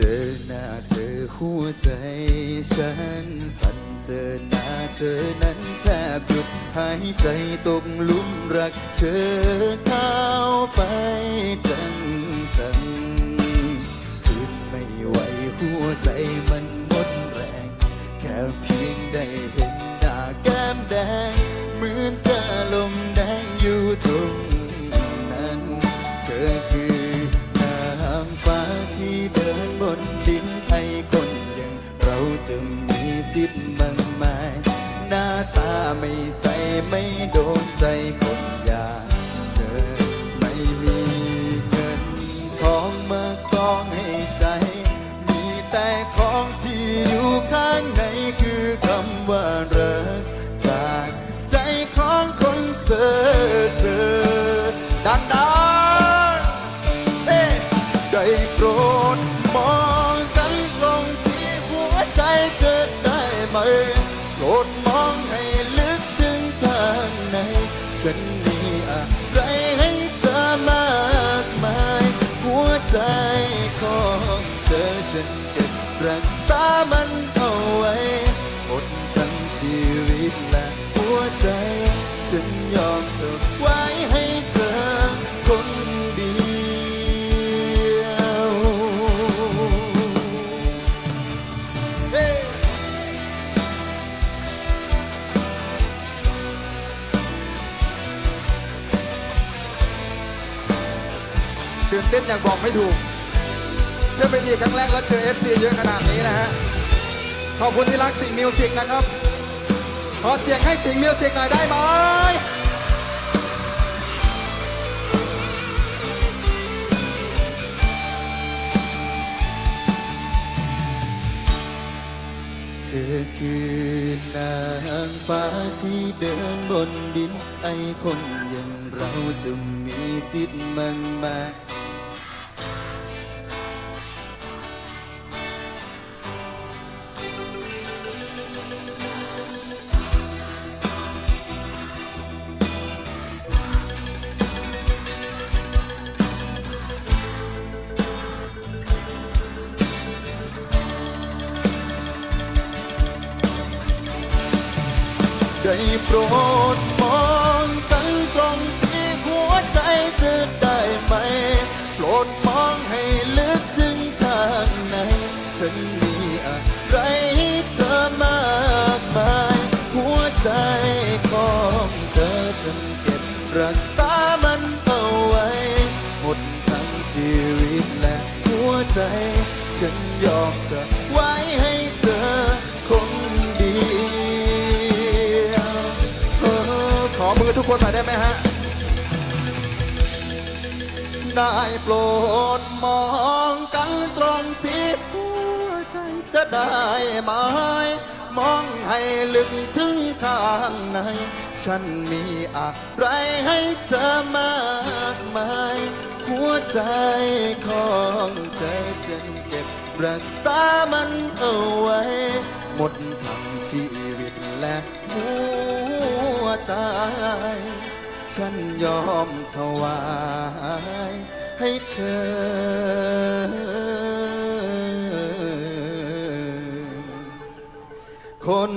เจอหน้าเธอหัวใจฉันสั่นเจอหน้าเธอนั้นแทบหยุดหายใจตกหลุมรักเธอเข้าไปจังจังคืนไม่ไหวหัวใจมัน จะมีสิทธิ์มากมาย หน้าตาไม่ใสไม่โดนใจคน โปรดมองให้ลึกถึงข้างในฉันมีอะไรให้เธอมากมาย หัวใจของเธอฉันเก็บรักษามันเอาไว้อดทั้งชีวิตและหัวใจ ฉันยอมเธอไว้ให้ ตื่นเต้นอย่างบอกไม่ถูกเพื่อนไปทีครั้งแรกแล้วเจอ FC เยอะขนาดนี้นะฮะ ขอบคุณที่รักสิงห์มิวสิกนะครับ ขอเสียงให้สิงห์มิวสิกหน่อยได้ไหมเธอคือนางฟ้าที่เดินบนดิน ไอคนอย่างเราจะมีสิทธิ์มั่งมาย โปรดมองกันตรงที่หัวใจเธอได้ไหม โปรดมองให้ลึกถึงข้างใน ฉันมีอะไรให้เธอมากมาย หัวใจของเธอฉันเก็บรักษามันเอาไว้ หมดทั้งชีวิตและหัวใจ ฉันยอมเธอไว้ให้ กคนหน่อยได้ไหมฮะ ได้โปรดมองกันตรงที่หัวใจจะได้ไหมมองให้ลึกถึงข้างใน ฉันมีอะไรให้เธอมากมาย หัวใจของเธอฉันเก็บรักษามันเอาไว้ หมดทั้งชีวิตและหัว ใจ ฉันยอมถวายให้เธอ คน